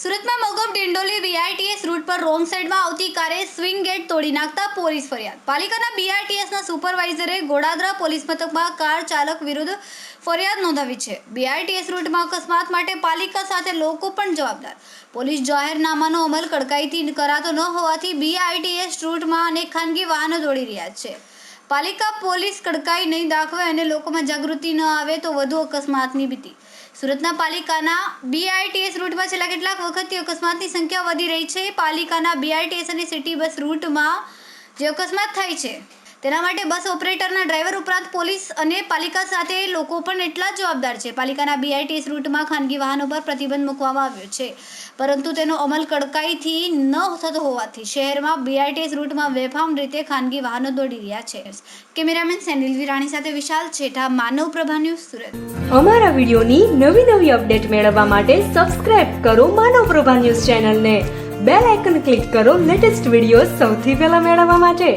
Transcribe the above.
સુરતમાં મોગમ Dindoli BRTS route પર રોંગ સાઈડમાં આવતી કારે સ્વિંગ ગેટ તોડી નાખતા પોલીસ ફરિયાદ. પાલિકાના બીઆરટીએસના સુપરવાઇઝરે ગોડાદરા પોલીસ મથકમાં કાર ચાલક વિરુદ્ધ ફરિયાદ નોંધાવી છે. બીઆરટીએસ રૂટમાં અકસ્માત માટે પાલિકા સાથે લોકો પણ જવાબદાર. પોલીસ જાહેરનામાનો અમલ કડકાઈથી કરાતો ન હોવાથી બીઆરટીએસ રૂટમાં અનેક ખાનગી વાહનો દોડી રહ્યા છે. પાલિકા પોલીસ કડકાઈ નહીં દાખવે અને લોકોમાં જાગૃતિ ન આવે તો વધુ અકસ્માતની ભીતિ. સુરતના પાલિકાના બીઆરટીએસ રૂટમાં છેલ્લા કેટલાક વખતથી અકસ્માતની સંખ્યા વધી રહી છે. પાલિકાના બીઆરટીએસ અને સિટી બસ રૂટમાં જે અકસ્માત થાય છે તેના માટે બસ ઓપરેટરના ડ્રાઈવર ઉપરાંત પોલીસ અને પાલિકા સાથે લોકો પણ એટલા જ જવાબદાર છે. પાલિકાના બીઆઈટીએસ રૂટમાં ખાનગી વાહનો પર પ્રતિબંધ મૂકવામાં આવ્યો છે. પરંતુ તેનો અમલ કડકાઈથી ન થતો હોવાથી શહેરમાં બીઆઈટીએસ રૂટમાં બેફામ રીતે ખાનગી વાહનો દોડી રહ્યા છે. કેમેરામેન સેનિલ વિરાણી સાથે વિશાલ છેઠા, માનવ પ્રભા ન્યૂઝ સુરત. અમારા વિડીયોની નવી નવી અપડેટ મેળવવા માટે સબસ્ક્રાઇબ કરો માનવ પ્રભા ન્યૂઝ ચેનલને. બેલ આઇકન ક્લિક કરો લેટેસ્ટ વીડિયો સૌથી પહેલા મેળવવા માટે.